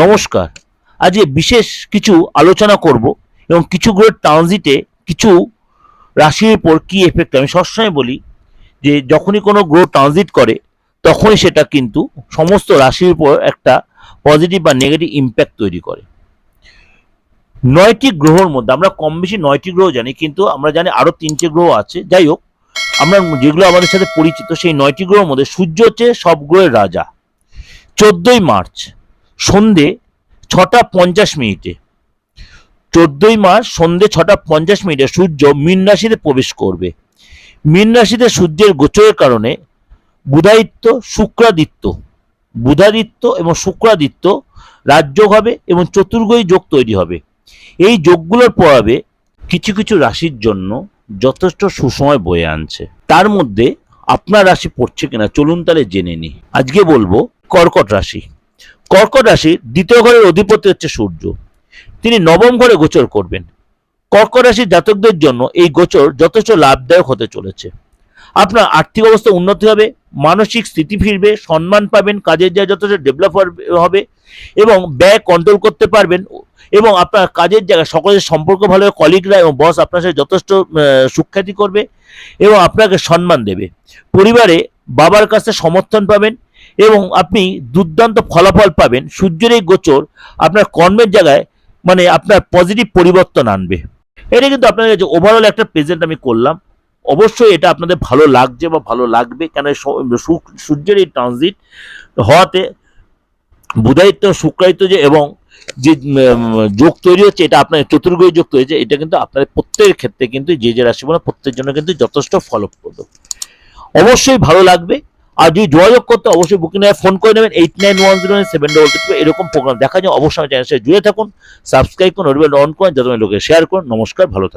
নমস্কার। আজকে বিশেষ কিছু আলোচনা করব এবং কিছু গ্রহের ট্রানজিটে কিছু রাশির উপর কী এফেক্ট আমি সবসময় বলি যে যখনই কোনো গ্রহ ট্রানজিট করে, তখনই সেটা কিন্তু সমস্ত রাশির উপর একটা পজিটিভ বা নেগেটিভ ইম্প্যাক্ট তৈরি করে। নয়টি গ্রহর মধ্যে, আমরা কম বেশি নয়টি গ্রহ জানি, কিন্তু আমরা জানি আরও তিনটে গ্রহ আছে। যাই হোক, আমরা যেগুলো আমাদের সাথে পরিচিত, সেই নয়টি গ্রহের মধ্যে সূর্য হচ্ছে সব গ্রহের রাজা। চোদ্দই মার্চ সন্ধে ছটা পঞ্চাশ মিনিটে। চোদ্দই মার্চ সন্ধে ছটা পঞ্চাশ মিনিটে সূর্য মীন রাশিতে প্রবেশ করবে। মীন রাশিতে সূর্যের গোচরের কারণে বুধাদিত্য শুক্রাদিত্য। বুধাদিত্য এবং শুক্রাদিত্য রাজযোগ হবে এবং চতুর্গই যোগ তৈরি হবে। এই যোগগুলোর প্রভাবে কিছু কিছু রাশির জন্য যথেষ্ট সুসময় বয়ে আনছে। তার মধ্যে আপনার রাশি পড়ছে কিনা চলুন তাহলে জেনে নি আজকে বলব কর্কট রাশি। কর্কট রাশির দ্বিতীয় ঘরের অধিপতি হচ্ছে সূর্য। তিনি নবম ঘরে গোচর করবেন। কর্কট রাশির জাতকদের জন্য এই গোচর যথেষ্ট লাভদায়ক হতে চলেছে। আপনার আর্থিক অবস্থা উন্নতি হবে, মানসিক স্থিতি ফিরবে, সম্মান পাবেন, কাজের জায়গা যথেষ্ট ডেভেলপ হবে এবং ব্যয় কন্ট্রোল করতে পারবেন এবং আপনার কাজের জায়গায় সকলের সম্পর্ক ভালো হবে কলিগরা এবং বস আপনার সাথে যথেষ্ট সুখ্যাতি করবে এবং আপনাকে সম্মান দেবে। পরিবারে বাবার কাছে সমর্থন পাবেন এবং আপনি দুর্দান্ত ফলাফল পাবেন। সূর্যের এই গোচর আপনার কর্মের জায়গায় মানে আপনার পজিটিভ পরিবর্তন আনবে। এটা কিন্তু আপনাদের কাছে ওভারঅল একটা প্রেজেন্ট আমি করলাম। অবশ্যই এটা আপনাদের ভালো লাগছে বা ভালো লাগবে, কেন সূর্যের এই ট্রানজিট হওয়াতে বুধায়িত্ব শুক্রায়িত্ব যে এবং যে যোগ তৈরি হচ্ছে, এটা আপনার চতুর্গ্রহী যোগ তৈরি হচ্ছে, এটা কিন্তু আপনাদের প্রত্যেকের ক্ষেত্রে কিন্তু যে যে রাশি প্রত্যেকের জন্য কিন্তু যথেষ্ট ফলপ্রদ। অবশ্যই ভালো লাগবে। আর যদি যোগাযোগ করতে অবশ্যই বুকিং নেয় ফোন করে নেবেন eight nine one zero seven double two এরকম প্রোগ্রাম দেখা যায় অবশ্যই চ্যানেল জুড়ে থাকুন সাবস্ক্রাইব করুন নোটিফিকেশন অন করুন যাতে লোকে শেয়ার করুন, নমস্কার, ভালো থাকুন।